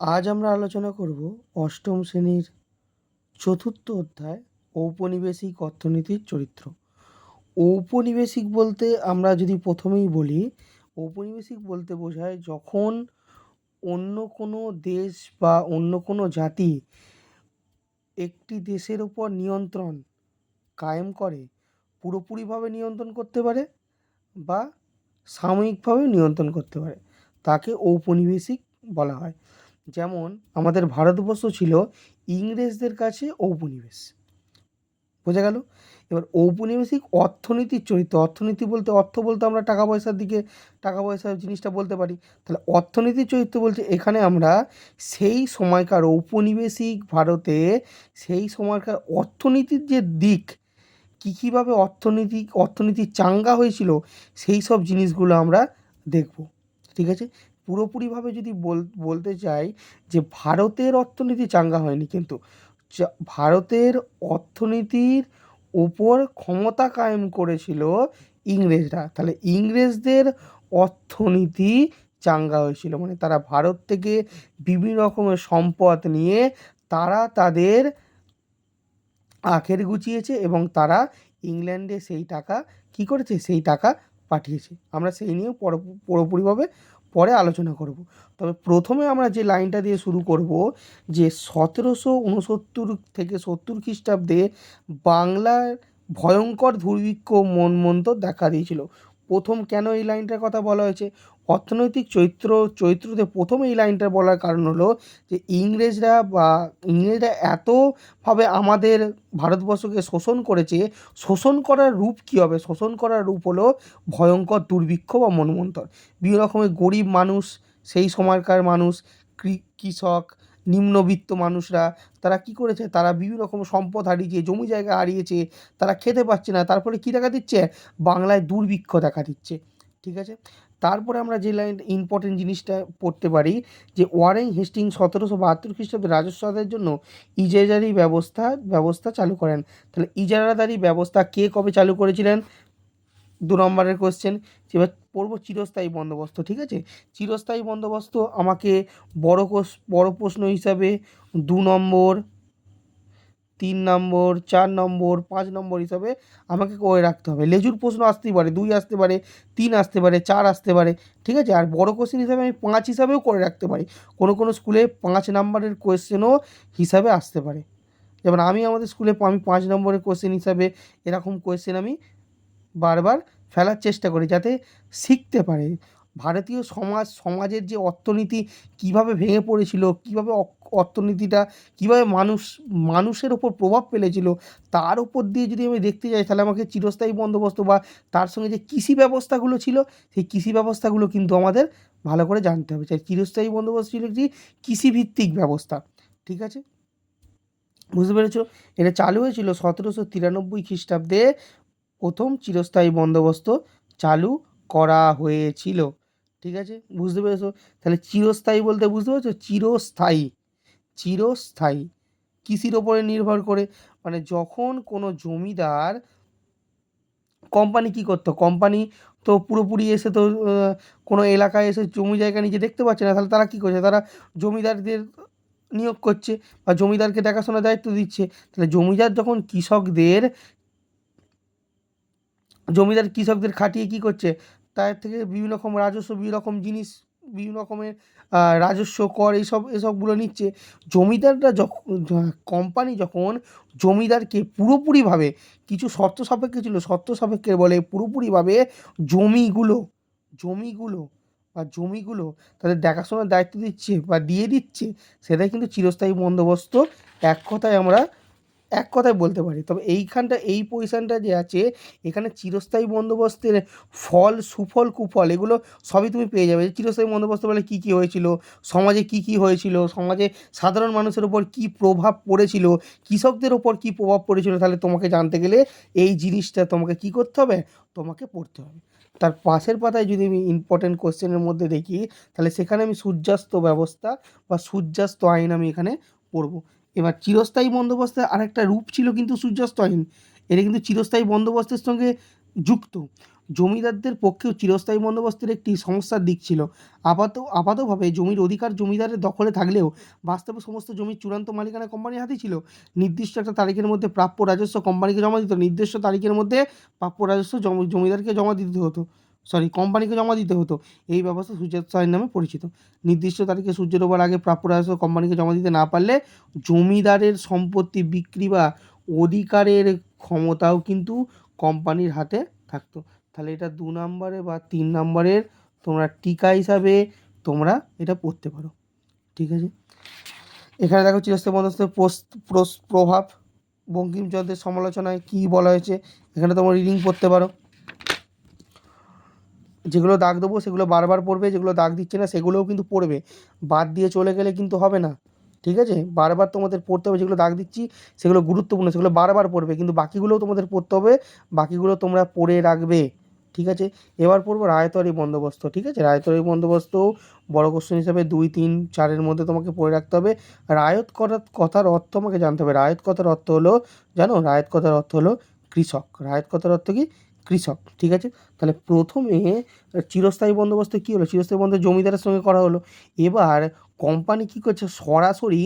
আজ আমরা আলোচনা করব অষ্টম শ্রেণির চতুর্থ অধ্যায়, ঔপনিবেশিক অর্থনীতির চরিত্র। ঔপনিবেশিক বলতে আমরা যদি প্রথমেই বলি, ঔপনিবেশিক বলতে বোঝায় যখন অন্য কোনো দেশ বা অন্য কোনো জাতি একটি দেশের ওপর নিয়ন্ত্রণ কায়েম করে, পুরোপুরিভাবে নিয়ন্ত্রণ করতে পারে বা সাময়িকভাবে নিয়ন্ত্রণ করতে পারে। তাকে ঔপনিবেশিক বলা হয়। যেমন আমাদের ভারতবর্ষ ছিল ইংরেজদের কাছে ঔপনিবেশ। বোঝা গেল? এবার ঔপনিবেশিক অর্থনীতির চরিত্র, অর্থনীতি বলতে অর্থ বলতে আমরা টাকা পয়সার দিকে টাকা পয়সার জিনিসটা বলতে পারি। তাহলে অর্থনীতির চরিত্র বলতে এখানে আমরা সেই সময়কার ঔপনিবেশিক ভারতে সেই সময়কার অর্থনীতির যে দিক, কী কীভাবে অর্থনীতি অর্থনীতি চাঙ্গা হয়েছিল, সেই সব জিনিসগুলো আমরা দেখব। ঠিক আছে? পুরোপুরিভাবে যদি বল, বলতে চাই যে ভারতের অর্থনীতি চাঙ্গা হয়নি কিন্তু ভারতের অর্থনীতির উপর ক্ষমতা কায়েম করেছিল ইংরেজরা। তাহলে ইংরেজদের অর্থনীতি চাঙ্গা হয়েছিল মানে তারা ভারত থেকে বিভিন্ন রকমের সম্পদ নিয়ে তারা তাদের আখের গুছিয়েছে এবং তারা ইংল্যান্ডে সেই টাকা কী করেছে? সেই টাকা পাঠিয়েছে। আমরা সেই নিয়ে পরো, পুরোপুরিভাবে পরে আলোচনা করব। তবে প্রথমে আমরা যে লাইনটা দিয়ে শুরু করব যে সতেরোশো উনসত্তর থেকে সত্তর খ্রিস্টাব্দে বাংলার ভয়ঙ্কর দুর্ভিক্ষ মন মনমন্ত দেখা দিয়েছিল। প্রথম কেন এই লাইনটার কথা বলা হয়েছে? অর্থনৈতিক চৈত্র, চৈত্রতে প্রথম এই লাইনটা বলার কারণ হলো যে ইংরেজরা বা ইংরেজরা এতভাবে আমাদের ভারতবর্ষকে শোষণ করেছে, শোষণ করার রূপ কী হবে? শোষণ করার রূপ হলো ভয়ঙ্কর দুর্ভিক্ষ বা মনমন্তর। বিভিন্ন রকমের গরিব মানুষ, সেই সময়কার মানুষ কৃষক, নিম্নবিত্ত মানুষরা, তারা কি করেছে? তারা বিভিন্ন রকম সম্পদ হারিয়েছে, জমি জায়গা হারিয়েছে, তারা খেতে পাচ্ছে না তারপরে কী দেখা দিচ্ছে? বাংলায় দুর্ভিক্ষ দেখা দিচ্ছে। ঠিক আছে? তারপরে আমরা যে লাইন ইম্পর্টেন্ট জিনিসটা পড়তে পারি যে ওয়ারেন হেস্টিং সতেরোশো বাহাত্তর খ্রিস্টাব্দে রাজস্ব আদায়ের জন্য ইজারাদারি ব্যবস্থা ব্যবস্থা চালু করেন। তাহলে ইজারাদারি ব্যবস্থা কে কবে চালু করেছিলেন? দু নম্বরের কোশ্চেন এবার পড়ব চিরস্থায়ী বন্দোবস্ত, ঠিক আছে? চিরস্থায়ী বন্দোবস্ত আমাকে বড় কোষ, বড় প্রশ্ন হিসাবে দু নম্বর তিন নম্বর, চার নম্বর, পাঁচ নম্বর হিসাবে আমাকে করে রাখতে হবে। লেজুর প্রশ্ন আসতেই পারে, দুই আসতে পারে, তিন আসতে পারে, চার আসতে পারে, ঠিক আছে? আর বড় কোশ্চেন হিসাবে আমি পাঁচ হিসাবেও করে রাখতে পারি। কোনো কোনো স্কুলে পাঁচ নম্বরের কোয়েশ্চেনও হিসাবে আসতে পারে। যেমন আমি আমাদের স্কুলে আমি পাঁচ নম্বরের কোশ্চেন হিসাবে এরকম কোয়েশ্চেন আমি বারবার ফেলার চেষ্টা করি যাতে শিখতে পারে। ভারতীয় সমাজ, সমাজের যে অর্থনীতি কীভাবে ভেঙে পড়েছিল, কীভাবে অর্থনীতিটা, কীভাবে মানুষ, মানুষের ওপর প্রভাব ফেলেছিল, তার উপর দিয়ে যদি আমি দেখতে যাই, তাহলে আমাকে চিরস্থায়ী বন্দোবস্ত বা তার সঙ্গে যে কৃষি ব্যবস্থাগুলো ছিল, সেই কৃষি ব্যবস্থাগুলো কিন্তু আমাদের ভালো করে জানতে হবে। চাই, চিরস্থায়ী বন্দোবস্ত ছিল কি কৃষিভিত্তিক ব্যবস্থা, ঠিক আছে? বুঝতে পেরেছ? এটা চালু হয়েছিল সতেরোশো তিরানব্বই খ্রিস্টাব্দে প্রথম চিরস্থায়ী বন্দোবস্ত চালু করা হয়েছিল। ঠিক আছে? বুঝতে পেরেছ? তাহলে চিরস্থায়ী বলতে বুঝতে পেরেছ? চিরস্থায়ী। চিরস্থায়ী। কৃষির ওপরে নির্ভর করে? মানে যখন কোনো জমিদার কোম্পানি কী করতো? কোম্পানি তো পুরোপুরি এসে তো কোনো এলাকায় এসে জমি জায়গা নিজে দেখতে পাচ্ছে না। তাহলে তারা কী করছে? তারা জমিদারদের নিয়োগ করছে বা জমিদারকে দেখাশোনার দায়িত্ব দিচ্ছে। তাহলে জমিদার যখন কৃষকদের, জমিদার কৃষকদের খাটিয়ে কী করছে? তার থেকে বিভিন্ন রকম রাজস্ব, বিভিন্ন রকম জিনিস, বিভিন্ন রকমের রাজস্ব, কর এইসব, এসবগুলো নিচ্ছে। জমিদাররা যখন কোম্পানি যখন জমিদারকে পুরোপুরিভাবে কিছু শর্ত সাপেক্ষে ছিল, শর্ত সাপেক্ষে বলে পুরোপুরিভাবে জমিগুলো জমিগুলো বা জমিগুলো তাদের দেখাশোনার দায়িত্ব দিচ্ছে বা দিয়ে দিচ্ছে, সেটাই কিন্তু চিরস্থায়ী বন্দোবস্ত। এক কথায় আমরা এক কথায় বলতে পারি। তবে এইখানটা, এই পজিশানটা যে আছে, এখানে চিরস্থায়ী বন্দোবস্তের ফল, সুফল, কুফল, এগুলো সবই তুমি পেয়ে যাবে। চিরস্থায়ী বন্দোবস্ত বলে কী কী হয়েছিল, সমাজে কী কী হয়েছিল, সমাজে সাধারণ মানুষের ওপর কী প্রভাব পড়েছিল, কৃষকদের ওপর কী প্রভাব পড়েছিল, তাহলে তোমাকে জানতে গেলে এই জিনিসটা তোমাকে কী করতে হবে? তোমাকে পড়তে হবে। তার পাশের পাতায় যদি আমি ইম্পর্টেন্ট কোশ্চেনের মধ্যে দেখি, তাহলে সেখানে আমি সূর্যাস্ত ব্যবস্থা বা সূর্যাস্ত আইন আমি এখানে পড়ব। এবার চিরস্থায়ী বন্দোবস্তের আরেকটা রূপ ছিল কিন্তু সূর্যাস্ত আইন এটা কিন্তু চিরস্থায়ী বন্দোবস্তের সঙ্গে যুক্ত। জমিদারদের পক্ষেও চিরস্থায়ী বন্দোবস্তের একটি সমস্যার দিক ছিল। আপাত আপাতভাবে জমির অধিকার জমিদারের দখলে থাকলেও বাস্তবে সমস্ত জমির চূড়ান্ত মালিকানা কোম্পানির হাতেই ছিল। নির্দিষ্ট একটা তারিখের মধ্যে প্রাপ্য রাজস্ব কোম্পানিকে জমা দিত নির্দিষ্ট তারিখের মধ্যে প্রাপ্য রাজস্ব জমি- জমিদারকে জমা দিতে হতো। সরি, কোম্পানিকে জমা দিতে হতো। এই ব্যবস্থা সূর্যাস্তায়ন নামে পরিচিত। নির্দিষ্ট তারিখে সূর্য ডোবার আগে প্রাপ্য রাজস্ব কোম্পানিকে জমা দিতে না পারলে জমিদারের সম্পত্তি বিক্রি বা অধিকারের ক্ষমতাও কিন্তু কোম্পানির হাতে থাকতো। তাহলে এটা দু নম্বরে বা তিন নম্বরের তোমরা টিকা হিসাবে তোমরা এটা পড়তে পারো। ঠিক আছে? এখানে দেখো চিরস্থায়ী বন্দোবস্তের প্রভাব। বঙ্কিমচন্দ্রের সমালোচনায় কী বলা হয়েছে? এখানে তোমরা রিডিং পড়তে পারো। যেগুলো দাগ দেবো, সেগুলো বারবার পড়বে, যেগুলো দাগ দিচ্ছে না, সেগুলোও কিন্তু পড়বে। বাদ দিয়ে চলে গেলে কিন্তু হবে না, ঠিক আছে? বারবার তোমাদের পড়তে হবে যেগুলো দাগ দিচ্ছি, সেগুলো গুরুত্বপূর্ণ, সেগুলো বারবার পড়বে, কিন্তু বাকিগুলোও তোমাদের পড়তে হবে, বাকিগুলো তোমরা পড়ে রাখবে, ঠিক আছে? এবার পড়ব রায়তরি বন্দোবস্ত, ঠিক আছে? রায়তরি বন্দোবস্ত বড় কোশ্চেন হিসাবে দুই, তিন, চারের মধ্যে তোমাকে পড়ে রাখতে হবে। রায়ত করার কথার অর্থ আমাকে জানতে হবে। রায়ত কথার অর্থ হলো, জানো? রায়ত কথার অর্থ হলো কৃষক। রায়ত কথার অর্থ কি? কৃষক, ঠিক আছে? তাহলে প্রথমে চিরস্থায়ী বন্দোবস্ত কী হলো? চিরস্থায়ী বন্দোবস্ত জমিদারের সঙ্গে করা হলো। এবার কোম্পানি কী করছে? সরাসরি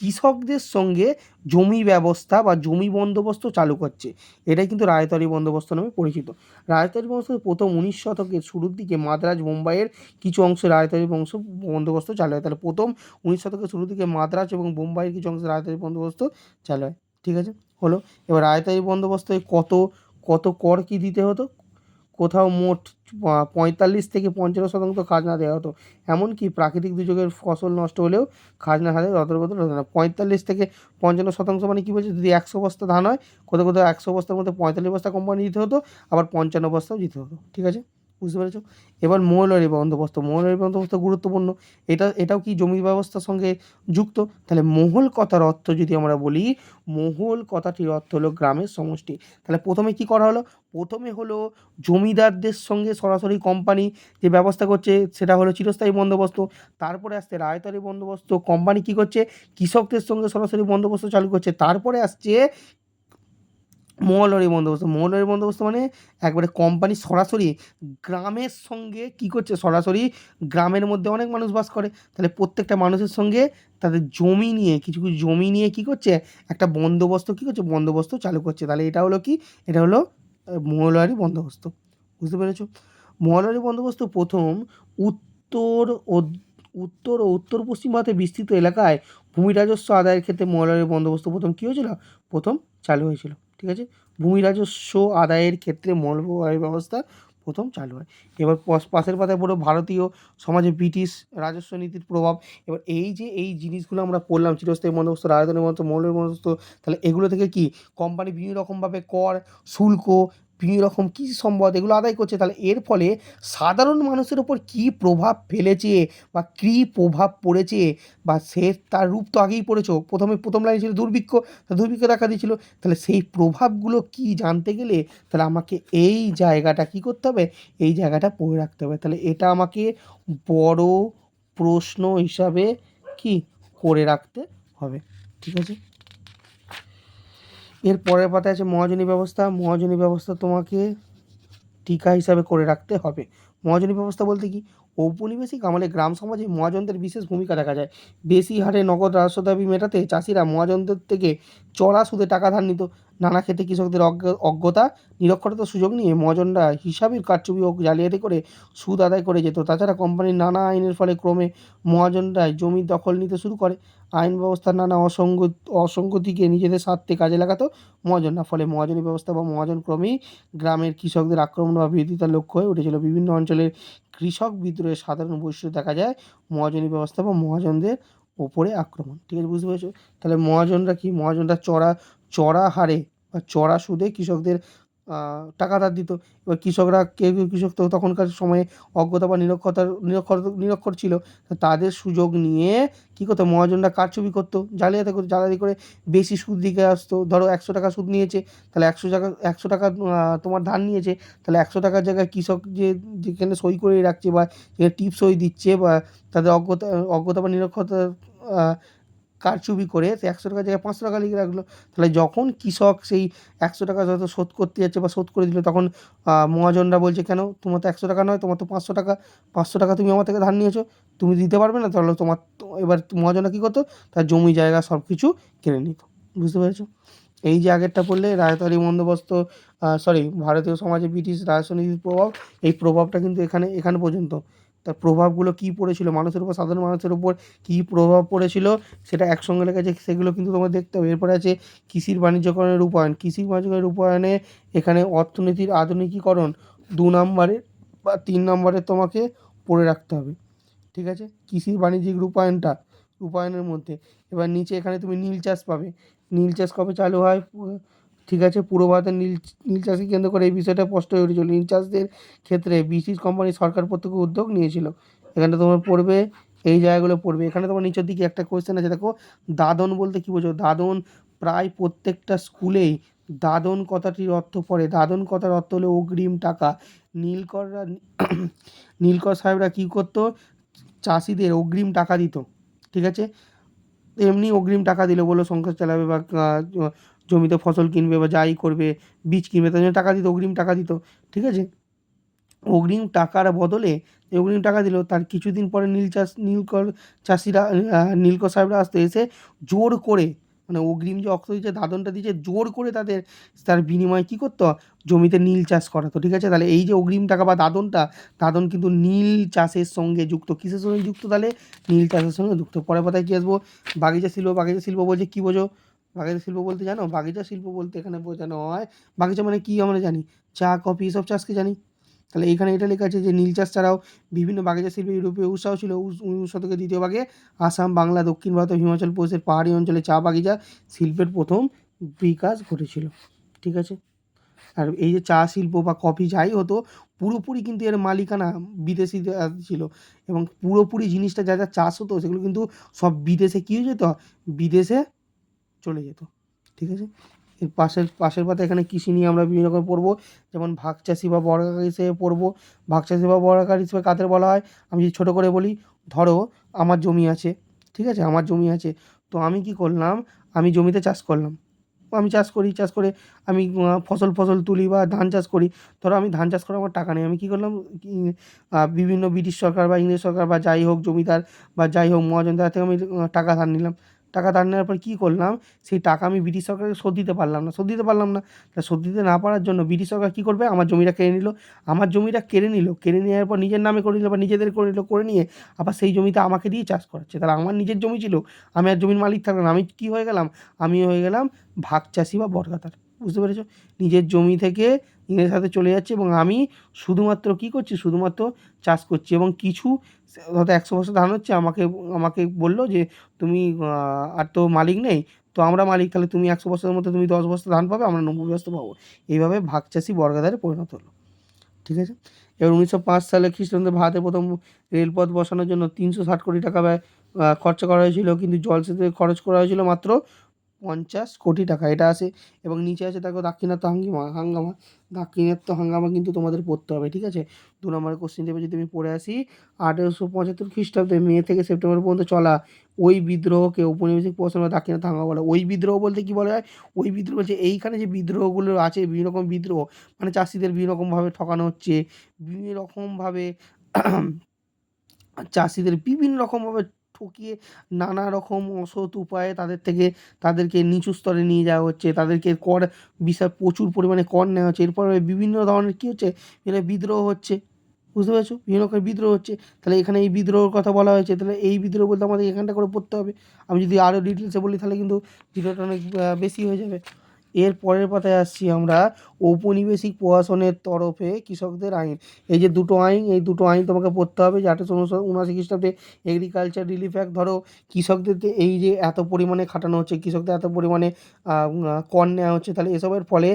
কৃষকদের সঙ্গে জমি ব্যবস্থা বা জমি বন্দোবস্ত চালু করছে। এটাই কিন্তু রায়তরি বন্দোবস্ত নামে পরিচিত। রায়তরি বংশ প্রথম উনিশ শতকের শুরুর দিকে মাদ্রাজ মুম্বাইয়ের কিছু অংশে রায়তরি বংশ বন্দোবস্ত চালু হয়। তাহলে প্রথম উনিশ শতকের শুরুর দিকে মাদ্রাজ এবং মুম্বাইয়ের কিছু অংশে রায়তরি বন্দোবস্ত চালু হয়। ঠিক আছে? হলো, এবার রায়তরি বন্দোবস্তে কত কত কর কি দিতে হতো? কোথাও মোট পঁয়তাল্লিশ থেকে পঞ্চান্ন শতাংশ খাজনা দেওয়া হতো। এমনকি প্রাকৃতিক দুর্যোগের ফসল নষ্ট হলেও খাজনা হারে রদরবদল হতো না। পঁয়তাল্লিশ থেকে পঞ্চান্ন শতাংশ মানে কী বলছে? যদি একশো বস্তা ধান হয়, কোথাও কোথাও একশো বস্তার মধ্যে পঁয়তাল্লিশ বস্তা কোম্পানি দিতে হতো, আবার পঞ্চান্ন বস্তাও দিতে হতো। ঠিক আছে? বুঝতে পেরেছ? এবার মৌলরি বন্দোবস্ত মৌলরি বন্দোবস্ত গুরুত্বপূর্ণ। এটা, এটাও কি জমি ব্যবস্থার সঙ্গে যুক্ত? তাহলে মহল কথার অর্থ যদি আমরা বলি, মহল কথাটির অর্থ হলো গ্রামের সমষ্টি। তাহলে প্রথমে কি করা হলো? প্রথমে হলো জমিদারদের সঙ্গে সরাসরি কোম্পানি যে ব্যবস্থা করছে, সেটা হলো চিরস্থায়ী বন্দোবস্ত। তারপরে আসছে রায়তারি বন্দোবস্ত। কোম্পানি কি করছে? কৃষকদের সঙ্গে সরাসরি বন্দোবস্ত চালু করছে। তারপরে আসছে মহলরি বন্দোবস্ত। মহলরি বন্দোবস্ত মানে একবারে কোম্পানি সরাসরি গ্রামের সঙ্গে কি করছে? সরাসরি গ্রামের মধ্যে অনেক মানুষ বাস করে। তাহলে প্রত্যেকটা মানুষের সঙ্গে তাদের জমি নিয়ে, কিছু কিছু জমি নিয়ে কি করছে? একটা বন্দোবস্ত কি করছে? বন্দোবস্ত চালু করছে। তাহলে এটা হলো কি? এটা হলো মহলরি বন্দোবস্ত। বুঝতে পেরেছ? মহলরি বন্দোবস্ত প্রথম উত্তর ও উত্তর ও উত্তর পশ্চিম ভারতে বিস্তৃত এলাকায় ভূমি রাজস্ব আদায়ের ক্ষেত্রে মহলরি বন্দোবস্ত প্রথম কী হয়েছিল? প্রথম চালু হয়েছিল। ঠিক আছে? ভূমি রাজস্ব আদায়ের ক্ষেত্রে মহলরি ব্যবস্থা প্রথম চালু হয়। এবার পাশের পাতায় পড়ো ভারতীয় সমাজে ব্রিটিশ রাজস্ব নীতির প্রভাব। এবার এই যে এই জিনিসগুলো আমরা পড়লাম, চিরস্থায়ী বন্দোবস্ত, রাজধানী বন্দোবস্ত, মৌলের বন্দোবস্ত, তাহলে এগুলো থেকে কি? কোম্পানি বিভিন্ন রকমভাবে কর, শুল্ক বিভিন্ন রকম কী সম্পদ, এগুলো আদায় করছে, তাহলে এর ফলে সাধারণ মানুষের ওপর কী প্রভাব ফেলেছে বা কী প্রভাব পড়েছে বা সে তার রূপ তো আগেই পড়েছো, প্রথমে প্রথম লাইন ছিল দুর্ভিক্ষ দুর্ভিক্ষ দেখা দিয়েছিল, তাহলে সেই প্রভাবগুলো কি জানতে গেলে তাহলে আমাকে এই জায়গাটা কি করতে হবে, এই জায়গাটা পড়ে রাখতে হবে, তাহলে এটা আমাকে বড় প্রশ্ন হিসাবে কি করে রাখতে হবে, ঠিক আছে? এর পরের পাতায় আছে মহাজনী ব্যবস্থা। মহাজনী ব্যবস্থা তোমাকে টিকা হিসাবে করে রাখতে হবে। মহাজনী ব্যবস্থা বলতে কি? ঔপনিবেশিক আমলে গ্রাম সমাজে মহাজনদের বিশেষ ভূমিকা দেখা যায়। বেশি হারে নগদ রাজস্ব দাবি মেটাতে চাষিরা মহাজনদের থেকে চড়া সুদে টাকা ধার নিত। নানা ক্ষেত্রে কৃষকদের অজ্ঞতা নিরক্ষরতার সুযোগ নিয়ে মহাজনরা হিসাবের কারচুপি ও জালিয়াতি করে সুদ আদায় করে যেত। তাছাড়া কোম্পানির নানা আইনের ফলে ক্রমে মহাজনরাই জমি দখল নিতে শুরু করে। আইন ব্যবস্থার নানা অসঙ্গ, অসঙ্গতিকে নিজেদের স্বার্থে কাজে লাগাতো মহাজনরা। ফলে মহাজনী ব্যবস্থা বা মহাজন ক্রমেই গ্রামের কৃষকদের আক্রমণ বা বিরোধিতার লক্ষ্য হয়ে উঠেছিল। বিভিন্ন অঞ্চলের কৃষক বিদ্রোহের সাধারণ বৈশিষ্ট্য দেখা যায় মহাজনী ব্যবস্থা বা মহাজনদের ওপরে আক্রমণ। ঠিক আছে, বুঝতে পেরেছ? তাহলে মহাজনরা কি? মহাজনরা চড়া চড়া হারে বা চড়া সুদে কৃষকদের টাকা ধার দিত। এবার কৃষকরা কেউ কেউ কৃষক তো তখনকার সময়ে অজ্ঞতা বা নিরক্ষতার নিরক্ষর নিরক্ষর ছিল। তাদের সুযোগ নিয়ে কী করতো? মহাজনরা কারচুপি করতো। জালিয়াতি করে জালিয়াতি করে বেশি সুদ দিকে আসতো। ধরো একশো টাকা সুদ নিয়েছে তাহলে একশো টাকা একশো টাকা তোমার ধান নিয়েছে তাহলে একশো টাকার জায়গায় কৃষক যে যেখানে সই করে রাখছে বা টিপ সই দিচ্ছে বা তাদের অজ্ঞতা অজ্ঞতা বা নিরক্ষরতা আহ, কারচুপি করে সে একশো টাকার জায়গায় পাঁচশো টাকা লিখে রাখল। তাহলে যখন কৃষক সেই একশো টাকা হয়তো শোধ করতে যাচ্ছে বা শোধ করে দিল, তখন মহাজনরা বলছে, কেন? তোমার তো একশো টাকা নয়, তোমার তো পাঁচশো টাকা। পাঁচশো টাকা তুমি আমার থেকে ধার নিয়েছো। তুমি দিতে পারবে না, তাহলে তোমার এবার মহাজনরা কী করতো? তার জমি, জায়গা সব কিছু কিনে নিত। বুঝতে পেরেছ? এই যে আগেরটা পড়লে, রায়তারি বন্দোবস্ত সরি ভারতীয় সমাজে ব্রিটিশ রাজনীতির প্রভাব, এই প্রভাবটা কিন্তু এখানে এখানে পর্যন্ত। তার প্রভাবগুলো কী পড়েছিল? মানুষের উপর, সাধারণ মানুষের উপর কী প্রভাব পড়েছিল? সেটা একসঙ্গে লেখা আছে, সেগুলো কিন্তু তোমার দেখতে হবে। এরপরে আছে কৃষির বাণিজ্যকরণের রূপায়ণ। কৃষির বাণিজ্যকরণের রূপায়ণে এখানে অর্থনীতির আধুনিকীকরণ দু নম্বরে বা তিন নম্বরে তোমাকে পড়ে রাখতে হবে। ঠিক আছে? কৃষির বাণিজ্যিক রূপায়ণটা, রূপায়ণের মধ্যে। এবার নিচে এখানে তুমি নীল চাষ পাবে। নীল চাষ কবে চালু হয়? ঠিক আছে পূর্ব ভারতের নীল নীল চাষকে কেন্দ্র করে এই বিষয়টা স্পষ্ট হয়ে উঠেছিল। নীল চাষদের ক্ষেত্রে ব্রিটিশ কোম্পানি সরকার প্রত্যক্ষ উদ্যোগ নিয়েছিল। এখানে তোমার পড়বে, এই জায়গাগুলো পড়বে। এখানে তোমার নিচের দিকে একটা কোয়েশ্চেন আছে, দেখো, দাদন বলতে কী বোঝো দাদন প্রায় প্রত্যেকটা স্কুলেই দাদন কথাটির অর্থ পড়ে। দাদন কথার অর্থ হলো অগ্রিম টাকা। নীলকররা, নীলকর সাহেবরা কী করতো? চাষিদের অগ্রিম টাকা দিত। ঠিক আছে? এমনি অগ্রিম টাকা দিল বলল সংসার চালাবে বা জমিতে ফসল কিনবে বা যাই করবে, বীজ কিনবে, তার জন্য টাকা দিত, অগ্রিম টাকা দিত, ঠিক আছে? অগ্রিম টাকার বদলে অগ্রিম টাকা দিল, তার কিছুদিন পরে নীল চাষ নীলকর চাষিরা নীলকর সাহেবরা আসতে এসে জোর করে মানে অগ্রিম যে অর্থ দিচ্ছে দাদনটা দিচ্ছে জোর করে তাদের, তার বিনিময়ে কী করতো? জমিতে নীল চাষ করাতো, ঠিক আছে? তাহলে এই যে অগ্রিম টাকা বা দাদনটা, দাদন কিন্তু নীল চাষের সঙ্গে যুক্ত। কিসের সঙ্গে যুক্ত তাহলে? নীল চাষের সঙ্গে যুক্ত। পরের কথায় কী আসব? বাগিচা শিল্প বাগিচা শিল্প বলছে, কী বোঝো? বাগিচা শিল্প বলতে জানো? বাগিচা শিল্প বলতে এখানে বোঝানো হয়। বাগিচা মানে কী আমরা জানি? চা, কফি, এসব চাষকে জানি। তাহলে এখানে এটা লেখা আছে যে নীল চাষ ছাড়াও বিভিন্ন বাগিচা শিল্পে ইউরোপীয় উৎসাহ ছিল। উনিশ শতকের দ্বিতীয় ভাগে আসাম, বাংলা, দক্ষিণ ভারত ও হিমাচল প্রদেশের পাহাড়ি অঞ্চলে চা বাগিচা শিল্পের প্রথম বিকাশ ঘটেছিল। ঠিক আছে? আর এই যে চা শিল্প বা কফি যাই হতো, পুরোপুরি কিন্তু এর মালিকানা বিদেশি ছিল। এবং পুরোপুরি জিনিসটা যা যা চাষ হতো, সেগুলো কিন্তু সব বিদেশে কী হয়ে যেত? বিদেশে চলে যেত, ঠিক আছে? এর পাশের পাশের পাতা এখানে কৃষি নিয়ে আমরা বিভিন্ন রকম পড়ব, যেমন ভাগ চাষি বা বর্গাকার হিসেবে পড়ব। ভাগ চাষি বা বর্গাকার হিসেবে কাদের বলা হয়? আমি যদি ছোটো করে বলি, ধরো আমার জমি আছে, ঠিক আছে? আমার জমি আছে, তো আমি কি করলাম? আমি জমিতে চাষ করলাম। আমি চাষ করি, চাষ করে আমি ফসল ফসল তুলি বা ধান চাষ করি। ধরো আমি ধান চাষ করে আমার টাকা নেই, আমি কী করলাম? বিভিন্ন ব্রিটিশ সরকার বা ইংরেজ সরকার বা যাই হোক জমিদার বা যাই হোক মহাজন তার থেকে আমি টাকা ধার নিলাম। টাকা ধার নেওয়ার পর কী করলাম? সেই টাকা আমি ব্রিটিশ সরকারকে শোধ দিতে পারলাম না। শোধ দিতে পারলাম না। তা শোধ দিতে না পারার জন্য ব্রিটিশ সরকার কী করবে? আমার জমিটা কেড়ে নিল। আমার জমিটা কেড়ে নিল। কেড়ে নেওয়ার পর নিজের নামে করে নিল বা নিজেদের করে নিল, করে নিয়ে আবার সেই জমিতে আমাকে দিয়ে চাষ করাচ্ছে। তাহলে আমার নিজের জমি ছিল। আমি আর জমির মালিক থাকলাম আমি কী হয়ে গেলাম? আমি হয়ে গেলাম ভাগ চাষি বা বর্গাতার বুঝতে পেরেছ? নিজের জমি থেকে ইংরেজের সাথে চলে যাচ্ছে এবং আমি শুধুমাত্র কী করছি? শুধুমাত্র চাষ করছি এবং কিছু হয়তো একশো বছর ধান হচ্ছে আমাকে আমাকে বলল যে তুমি আর তো মালিক নেই, তো আমরা মালিক, তাহলে তুমি একশো বছরের মধ্যে তুমি দশ বস্তা ধান পাবে, আমরা নব্বই বস্তা পাবো। এইভাবে ভাগ চাষি বর্গাধারে পরিণত হলো। ঠিক আছে? এবার উনিশশো পাঁচ সালে খ্রিস্টানদের ভারতে প্রথম রেলপথ বসানোর জন্য তিনশো ষাট কোটি টাকা ব্যয় খরচা করা হয়েছিল, কিন্তু জলসেচে খরচ করা হয়েছিল মাত্র পঞ্চাশ কোটি টাকা, এটা আসে এবং নিচে আছে দেখো দাক্ষিণাত্য হাঙ্গিমা, হাঙ্গামা। দাক্ষিণাত্য হাঙ্গামা কিন্তু তোমাদের পড়তে হবে, ঠিক আছে? দু নম্বরের কোশ্চেন দেবে যদি আমি পড়ে আসি, আঠেরোশো পঁচাত্তর খ্রিস্টাব্দে মে থেকে সেপ্টেম্বর পর্যন্ত চলা, ওই বিদ্রোহকে ঔপনিবেশিক প্রশ্ন দাক্ষিণাত্য হাঙ্গামা বলে। ওই বিদ্রোহ বলতে কী বলা হয়? ওই বিদ্রোহ বলছে, এইখানে যে বিদ্রোহগুলো আছে, বিভিন্ন রকম বিদ্রোহ মানে চাষিদের বিভিন্ন রকমভাবে ঠকানো হচ্ছে, বিভিন্ন রকমভাবে চাষিদের বিভিন্ন রকমভাবে ঠকিয়ে নানা রকম অসৎ উপায়ে তাদের থেকে তাদেরকে নিচু স্তরে নিয়ে যাওয়া হচ্ছে। তাদেরকে কর বিশাল প্রচুর পরিমাণে কর নেওয়া হচ্ছে। এরপরে বিভিন্ন ধরনের কী হচ্ছে? এখানে বিদ্রোহ হচ্ছে। বুঝতে পারছ? বিভিন্ন রকমের বিদ্রোহ হচ্ছে। তাহলে এখানে এই বিদ্রোহের কথা বলা হয়েছে। তাহলে এই বিদ্রোহ বলতে আমাদের এখানটা করে পড়তে হবে। আমি যদি আরও ডিটেলসে বলি, তাহলে কিন্তু ভিডিওটা অনেক বেশি হয়ে যাবে। এর পরের পাতায় আসছি আমরা ঔপনিবেশিক প্রশাসনের তরফে কৃষকদের আইন। এই যে দুটো আইন, এই দুটো আইন তোমাকে পড়তে হবে যে আঠেরোশো উনআশি খ্রিস্টাব্দে এগ্রিকালচার রিলিফ অ্যাক্ট ধরো কৃষকদের এই যে এত পরিমাণে খাটানো হচ্ছে, কৃষকদের এত পরিমাণে কর নেওয়া হচ্ছে, তাহলে এসবের ফলে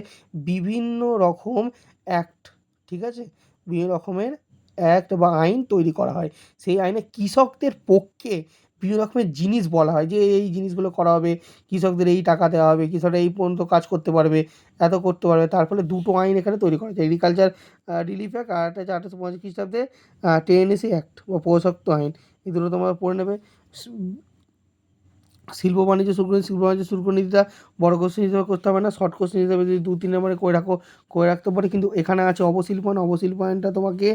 বিভিন্ন রকম অ্যাক্ট ঠিক আছে? বিভিন্ন রকমের অ্যাক্ট বা আইন তৈরি করা হয়। সেই আইনে কৃষকদের পক্ষে বিভিন্ন রকমের জিনিস বলা হয় যে এই জিনিসগুলো করা হবে, কৃষকদের এই টাকা দেওয়া হবে, কৃষকরা এই পর্যন্ত কাজ করতে পারবে, এত করতে পারবে। তার ফলে দুটো আইন এখানে তৈরি করা হয়েছে এগ্রিকালচার রিলিফ অ্যাক্ট আর একটা হচ্ছে আঠারোশো পঁচাশি খ্রিস্টাব্দে টেএনএসি অ্যাক্ট বা পৌরসত্ব আইন। এই দুটো তোমরা পড়ে নেবে। শিল্প বাণিজ্য শুরু করে শিল্প বাণিজ্য শুরু করে নীতিটা বড় কোশ্চেন হিসেবে করতে হবে না, শর্ট কোশ্চেন হিসেবে যদি দু তিন নম্বরে করে রাখো, করে রাখতে পারে। কিন্তু এখানে আছে অবশিল্পায়ন অবশিল্পায়নটা তোমাকে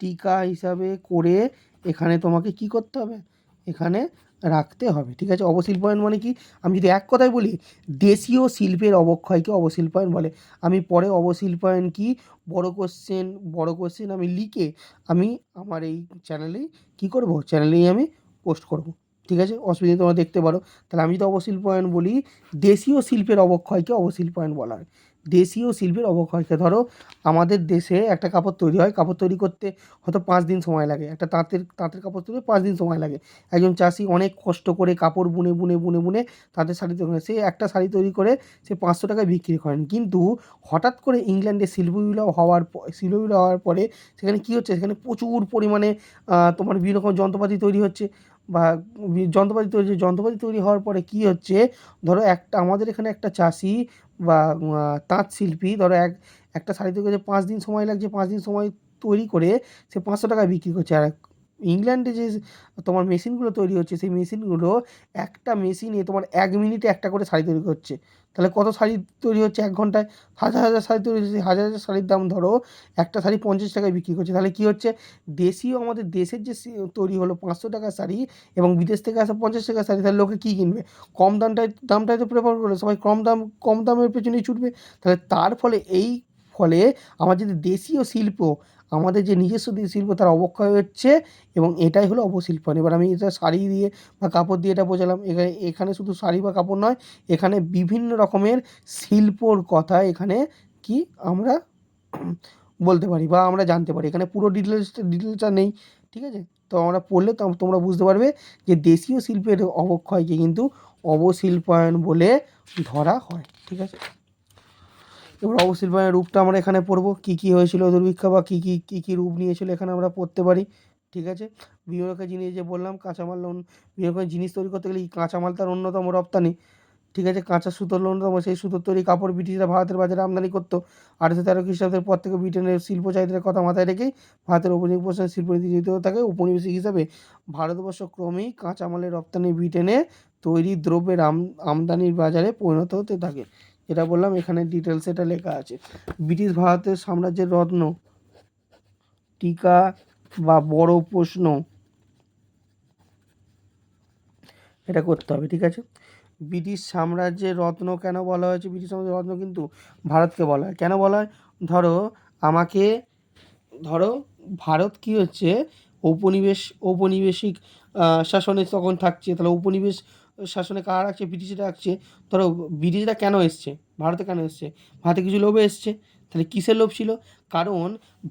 টিকা হিসাবে করে এখানে তোমাকে কি করতে হবে? এখানে রাখতে হবে, ঠিক আছে? অবশিল্পায়ন মানে কি? আমি যদি এক কথায় বলি, দেশীয় শিল্পের অবক্ষয়কে অবশিল্পায়ন বলে। আমি পরে অবশিল্পায়ন কি? বড় কোশ্চেন বড় কোশ্চেন আমি লিখে আমি আমার এই চ্যানেলেই কি করব? চ্যানেলেই আমি পোস্ট করব, ঠিক আছে? অসুবিধা তোমরা দেখতে পারো। তাহলে আমি যদি অবশিল্পায়ন বলি, দেশীয় শিল্পের অবক্ষয়কে অবশিল্পায়ন বলা হয়। দেশীয় শিল্পের অবক্ষয়কে ধরো, আমাদের দেশে একটা কাপড় তৈরি হয়, কাপড় তৈরি করতে হয়তো পাঁচ দিন সময় লাগে, একটা তাঁতের তাঁতের কাপড় তৈরি পাঁচ দিন সময় লাগে। একজন চাষি অনেক কষ্ট করে কাপড় বুনে বুনে বুনে বুনে তাঁতের শাড়ি তৈরি করে, সে একটা শাড়ি তৈরি করে সে পাঁচশো টাকায় বিক্রি করেন। কিন্তু হঠাৎ করে ইংল্যান্ডে শিল্প বিপ্লব হওয়ার শিল্প বিপ্লব হওয়ার পরে সেখানে কী হচ্ছে? সেখানে প্রচুর পরিমাণে তোমার বিভিন্ন রকম যন্ত্রপাতি তৈরি হচ্ছে। বা যন্ত্রপাতি তৈরি হচ্ছে। যন্ত্রপাতি তৈরি হওয়ার পরে কি হচ্ছে ধরো একটা, আমাদের এখানে একটা চাষি বা তাঁত শিল্পী, ধরো এক, একটা শাড়ি তৈরি করতে পাঁচ দিন সময় লাগছে, পাঁচ দিন সময় তৈরি করে সে পাঁচশো টাকায় বিক্রি করছে আর ইংল্যান্ডে যে তোমার মেশিনগুলো তৈরি হচ্ছে, সেই মেশিনগুলো একটা মেশিনে তোমার এক মিনিটে একটা করে শাড়ি তৈরি করছে তাহলে কত শাড়ি তৈরি হচ্ছে এক ঘন্টায়? হাজার হাজার শাড়ি তৈরি হচ্ছে। হাজার হাজার শাড়ির দাম ধরো, একটা শাড়ি পঞ্চাশ টাকায় বিক্রি করছে। তাহলে কী হচ্ছে? দেশীয় আমাদের দেশের যে তৈরি হলো পাঁচশো টাকার শাড়ি এবং বিদেশ থেকে আসা পঞ্চাশ টাকার শাড়ি, তাহলে লোকে কী কিনবে? কম দামটাই দামটাই তো প্রেফার করে সবাই কম দাম, কম দামের পেছনেই ছুটবে। তাহলে তার ফলে, এই ফলে আমার যদি দেশীয় শিল্প আমাদের যে নিজস্ব শিল্প, তার অবক্ষয় হচ্ছে এবং এটাই হলো অবশিল্পায়ন এবার আমি এটা শাড়ি দিয়ে বা কাপড় দিয়ে এটা বোঝালাম। এখানে এখানে শুধু শাড়ি বা কাপড় নয়, এখানে বিভিন্ন রকমের শিল্পর কথা এখানে কি আমরা বলতে পারি বা আমরা জানতে পারি। এখানে পুরো ডিটেলস ডিটেলসটা নেই, ঠিক আছে? তো আমরা পড়লে তো তোমরা বুঝতে পারবে যে দেশীয় শিল্পের অবক্ষয়কে কিন্তু অবশিল্পায়ন বলে ধরা হয়, ঠিক আছে? এবার অবশিল্পায়নের রূপটা আমরা এখানে পড়ব কী কী হয়েছিল দুর্ভিক্ষ বা কী কী কী কী রূপ নিয়েছিল এখানে আমরা পড়তে পারি। ঠিক আছে? বিভিন্ন রকম জিনিস যে বললাম, কাঁচামাল লোন বিভিন্ন রকম জিনিস তৈরি করতে গেলে কাঁচামাল তার অন্যতম রপ্তানি। ঠিক আছে? কাঁচা সুতোর অন্যতম সেই সুতোর তৈরি কাপড় ব্রিটিশরা ভারতের বাজারে আমদানি করতো। আঠারোশো তেরো খ্রিস্টাব্দের পর থেকে ব্রিটেনের শিল্প চাহিদার কথা মাথায় রেখেই ভারতের উপনিবেশ শিল্পনীতি জড়িত হতে থাকে উপনিবেশিক হিসাবে ভারতবর্ষ ক্রমেই কাঁচামালের রপ্তানি ব্রিটেনে তৈরি দ্রব্যের আম, আমদানির বাজারে পরিণত হতে থাকে। যেটা বললাম, এখানে ডিটেলস এটা লেখা আছে। ব্রিটিশ ভারতের সাম্রাজ্যের রত্ন, টিকা বা বড় প্রশ্ন। এটা করতে হবে, ঠিক আছে? ব্রিটিশ সাম্রাজ্যের রত্ন কেন বলা হয়েছে? ব্রিটিশ সাম্রাজ্যের রত্ন কিন্তু ভারতকে বলা হয়। কেন বলা হয়? ধরো, আমাকে, ধরো, ভারত কি হচ্ছে? ঔপনিবেশ, ঔপনিবেশিক শাসনে তখন থাকছে, তাহলে উপনিবেশ শাসনে কারা রাখছে, ব্রিটিশরা রাখছে, ধরো ব্রিটিশরা কেন এসছে? ভারতে কেন এসছে? ভারতে কিছু লোভে এসছে? তাহলে কিসের লোভ ছিল? কারণ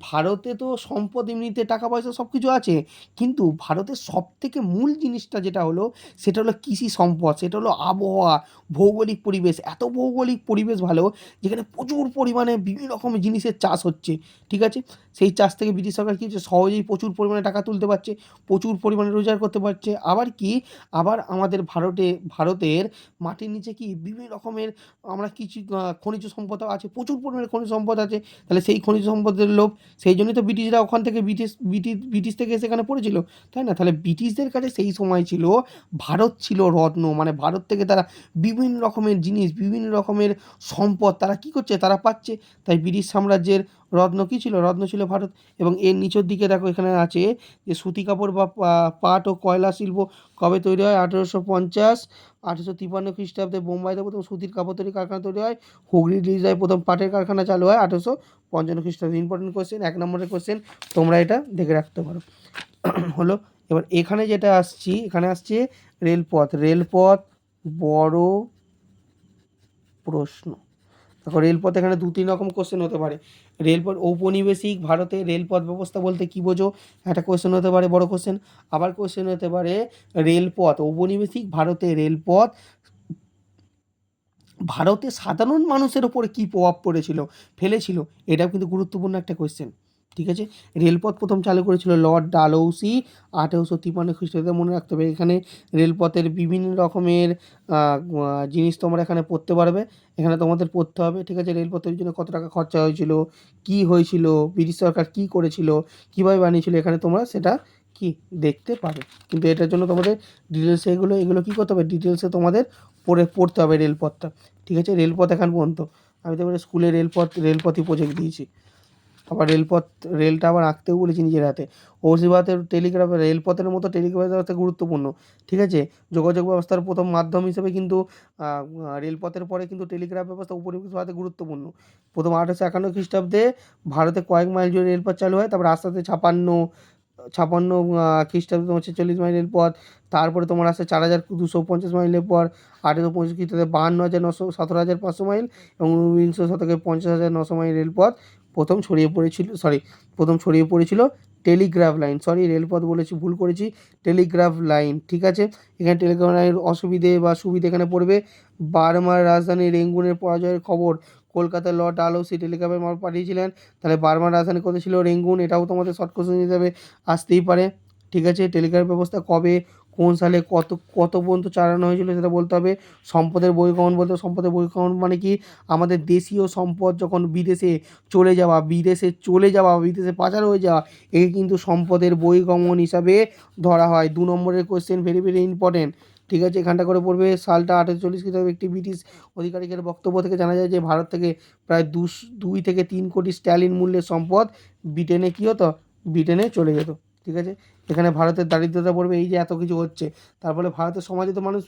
ভারতে তো সম্পদ এমনিতে টাকা পয়সা সব কিছু আছে, কিন্তু ভারতের সব থেকে মূল জিনিসটা যেটা হলো, সেটা হলো কৃষি সম্পদ, সেটা হলো আবহাওয়া, ভৌগোলিক পরিবেশ। এত ভৌগোলিক পরিবেশ ভালো, যেখানে প্রচুর পরিমাণে বিভিন্ন রকমের জিনিসের চাষ হচ্ছে, ঠিক আছে? সেই চাষ থেকে ব্রিটিশ সরকার কী হচ্ছে, সহজেই প্রচুর পরিমাণে টাকা তুলতে পারছে, প্রচুর পরিমাণে রোজগার করতে পারছে। আবার কি? আবার আমাদের ভারতে, ভারতের মাটির নিচে কি বিভিন্ন রকমের আমরা কিছু খনিজ সম্পদ আছে, প্রচুর পরিমাণে খনিজ সম্পদ আছে, তাহলে সেই খনিজ সম্পদের লোভ, সেই জন্যই তো ব্রিটিশরা ওখান থেকে ব্রিটিশ ব্রিটিশ ব্রিটিশ থেকে সেখানে পড়েছিল, তাই না? তাহলে ব্রিটিশদের কাছে সেই সময় ছিল, ভারত ছিল রত্ন মানে ভারত থেকে তারা বিভিন্ন রকমের জিনিস, বিভিন্ন রকমের সম্পদ, তারা কি করছে? তারা পাচ্ছে। তাই ব্রিটিশ সাম্রাজ্যের রত্ন কী ছিল? রত্ন ছিল ভারত। এবং এর নিচের দিকে দেখো, এখানে আছে যে সুতি কাপড় বা পাট ও কয়লা শিল্প কবে তৈরি হয়? আঠেরোশো পঞ্চাশ, আঠেরোশো তিপ্পান্ন খ্রিস্টাব্দে বোম্বাইতে প্রথম সুতির কাপড় তৈরি কারখানা তৈরি হয়। হুগলি ডিজায় প্রথম পাটের কারখানা চালু হয় আঠেরোশো পঞ্চান্ন খ্রিস্টাব্দে। ইম্পর্টেন্ট কোশ্চেন এক নম্বরের কোশ্চেন তোমরা এটা দেখে রাখতে পারো। হলো, এবার এখানে যেটা আসছি, এখানে আসছে রেলপথ। রেলপথ বড় প্রশ্ন। দেখো রেলপথ এখানে দু, তিন রকম কোশ্চেন হতে পারে। রেলপথ, ঔপনিবেশিক ভারতে রেলপথ ব্যবস্থা বলতে কী বোঝো? একটা কোশ্চেন হতে পারে, বড় কোশ্চেন আবার কোশ্চেন হতে পারে, রেলপথ, ঔপনিবেশিক ভারতে রেলপথ, ভারতে সাধারণ মানুষের ওপরে কী প্রভাব পড়েছিল, ফেলেছিল? এটাও কিন্তু গুরুত্বপূর্ণ একটা কোশ্চেন ঠিক আছে? রেলপথ প্রথম চালু করেছিল লর্ড ডালহৌসি আঠেরোশো তিপ্পান্ন খ্রিস্টাব্দে মনে রাখতে হবে। এখানে রেলপথের বিভিন্ন রকমের জিনিস তোমরা এখানে পড়তে পারবে। এখানে তোমাদের পড়তে হবে, ঠিক আছে? রেলপথের জন্য কত টাকা খরচা হয়েছিল, কি হয়েছিল, ব্রিটিশ সরকার কি করেছিল, কীভাবে বানিয়েছিল, এখানে তোমরা সেটা কি দেখতে পাবে। কিন্তু এটার জন্য তোমাদের ডিটেলসে এগুলো এগুলো কী করতে হবে? ডিটেলসে তোমাদের পড়ে, পড়তে হবে রেলপথটা, ঠিক আছে? রেলপথ এখন পর্যন্ত, আমি তো স্কুলে রেলপথ, রেলপথই প্রজেক্ট দিয়েছি। আবার রেলপথ, রেলটা আবার আঁকতেও বলেছি নিজের হাতে। অর্জিবাতের টেলিগ্রাফ, রেলপথের মতো টেলিগ্রাফের ব্যবস্থা গুরুত্বপূর্ণ। ঠিক আছে? যোগাযোগ ব্যবস্থার প্রথম মাধ্যম হিসেবে কিন্তু রেলপথের পরে কিন্তু টেলিগ্রাফ ব্যবস্থা উপনিবেশ গুরুত্বপূর্ণ। প্রথম আঠারোশো একান্ন খ্রিস্টাব্দে ভারতে কয়েক মাইল জুড়ে রেলপথ চালু হয়, তারপর আস্তে আস্তে ছাপান্ন ছাপান্ন খ্রিস্টাব্দে তোমার ছেচল্লিশ মাইল রেলপথ, তারপরে তোমার আসে চার হাজার দুশো পঞ্চাশ মাইলের পর আঠেরোশো পঁচিশ খ্রিস্টাব্দে বাহান্ন হাজার নশো, সতেরো হাজার পাঁচশো মাইল এবং ঊনবিংশ শতকে পঞ্চাশ হাজার নশো মাইল রেলপথ প্রথম ছড়িয়ে পড়েছিল সরি প্রথম ছড়িয়ে পড়েছিল টেলিগ্রাফ লাইন। সরি রেলপথ বলেছি, ভুল করেছি। টেলিগ্রাফ লাইন, ঠিক আছে? এখানে টেলিগ্রাফ লাইনের অসুবিধে বা সুবিধে এখানে পড়বে। বার্মার রাজধানী রেঙ্গুনের পরাজয়ের খবর, কলকাতার লর্ড ডালহৌসি টেলিগ্রাফের মারফত পাঠিয়েছিলেন। তাহলে বার্মার রাজধানী কোথায় ছিল? রেঙ্গুন, এটাও তোমাদের শর্ট কোশ্চেন হিসাবে আসতেই পারে, ঠিক আছে? টেলিগ্রাফ ব্যবস্থা কবে কোন সালে কত কত পর্যন্ত চালানো হয়েছিল সেটা বলতে হবে। সম্পদের বহিঃগমন বলতে সম্পদের বহিঃগমন মানে কি? আমাদের দেশীয় সম্পদ যখন বিদেশে চলে যাওয়া, বিদেশে চলে যাওয়া, বিদেশে পাচার হয়ে যাওয়া, একে কিন্তু সম্পদের বহিঃগমন হিসাবে ধরা হয়। দু নম্বরের কোয়েশ্চেন ভেরি ভেরি ইম্পর্টেন্ট ঠিক আছে, এখানটা করে পড়বে। সালটা আঠেরোশো চল্লিশ খ্রিস্টাব্দে একটি ব্রিটিশ আধিকারিকের বক্তব্য থেকে জানা যায় যে, ভারত থেকে প্রায় দুই থেকে তিন কোটি স্ট্যালিন মূল্যের সম্পদ ব্রিটেনে কী হতো? ব্রিটেনে চলে যেত। ঠিক আছে? এখানে ভারতের দারিদ্রতা পড়বে, এই যে এত কিছু হচ্ছে। তার ফলে ভারতের সমাজে তো মানুষ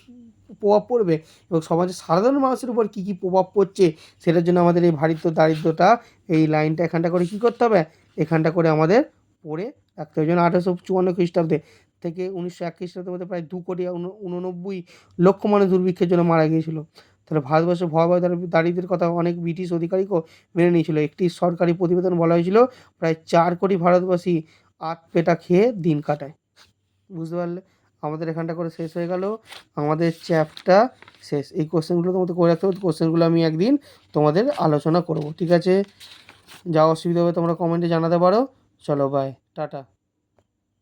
প্রভাব পড়বে এবং সমাজের সাধারণ মানুষের উপর কী কী প্রভাব পড়ছে সেটার জন্য আমাদের এই ভারিত্ব দারিদ্রতা, এই লাইনটা এখানটা করে কী করতে হবে? এখানটা করে আমাদের পড়ে রাখতে হবে। যেন আঠেরোশো চুয়ান্ন খ্রিস্টাব্দে থেকে উনিশশো এক খ্রিস্টাব্দের মধ্যে প্রায় দু কোটি উন- উননব্বই লক্ষ মানুষ দুর্ভিক্ষের জন্য মারা গিয়েছিল। তাহলে ভারতবর্ষে ভয়াবহ দারি- দারিদ্রের কথা অনেক ব্রিটিশ অধিকারীকেও মেনে নিয়েছিল। একটি সরকারি প্রতিবেদন বলা হয়েছিল, প্রায় চার কোটি ভারতবাসী আট পেটা খেয়ে দিন কাটায়। বুঝতে পারলে? আমাদের এখানটা করে শেষ হয়ে গেল। আমাদের চ্যাপটা শেষ। এই কোশ্চেনগুলো তোমাদের করে রাখতে হবে। কোশ্চেনগুলো আমি একদিন তোমাদের আলোচনা করব। ঠিক আছে? যা অসুবিধা হবে তোমরা কমেন্টে জানাতে পারো। চলো বাই টাটা।